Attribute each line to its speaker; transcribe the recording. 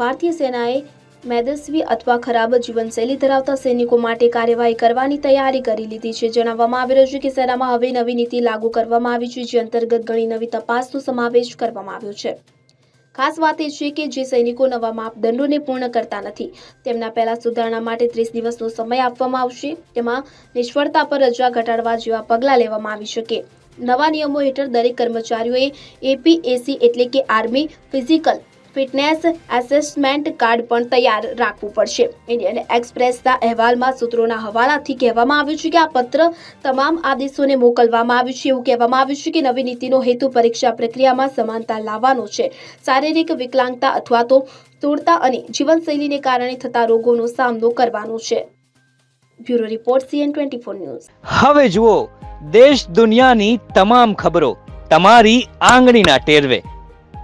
Speaker 1: ભારતીય સેનાએ મેદસ્વી અથવા ખરાબ જીવનશૈલી ધરાવતા સૈનિકો માટે કાર્યવાહી કરવાની તૈયારી કરી લીધી છે. જણાવવામાં આવી રહ્યું છે કે સેનામાં હવે નવી નીતિ લાગુ કરવામાં આવી છે, જે અંતર્ગત ઘણી નવી તપાસનો સમાવેશ કરવામાં આવ્યો છે. ખાસ વાત એ છે કે જે સૈનિકો નવા માપદંડોને પૂર્ણ કરતા નથી, તેમના પહેલા સુધારણા માટે ત્રીસ દિવસનો સમય આપવામાં આવશે. તેમાં નિષ્ફળતા પર રજા ઘટાડવા જેવા પગલાં લેવામાં આવી શકે. નવા નિયમો હેઠળ દરેક કર્મચારીઓએ એપીએસી એટલે કે army physical fitness assessment card પણ તૈયાર રાખવું પડશે. ઇન્ડિયન એક્સપ્રેસના અહેવાલમાં સૂત્રોના હવાલાથી કહેવામાં આવ્યું છે કે આ પત્ર તમામ આદેશોને મોકલવામાં આવ્યું છે એવું કહેવામાં આવ્યું છે કે નવી નીતિનો હેતુ પરીક્ષા પ્રક્રિયામાં સમાનતા લાવવાનો છે. શારીરિક વિકલાંગતા અથવા તો સ્થૂળતા અને જીવનશૈલીને કારણે થતા રોગોનો સામનો કરવાનો છે. Bureau report CN twenty four news.
Speaker 2: હવે જુઓ, દેશ દુનિયાની તમામ ખબરો તમારી આંગળીના ટેરવે.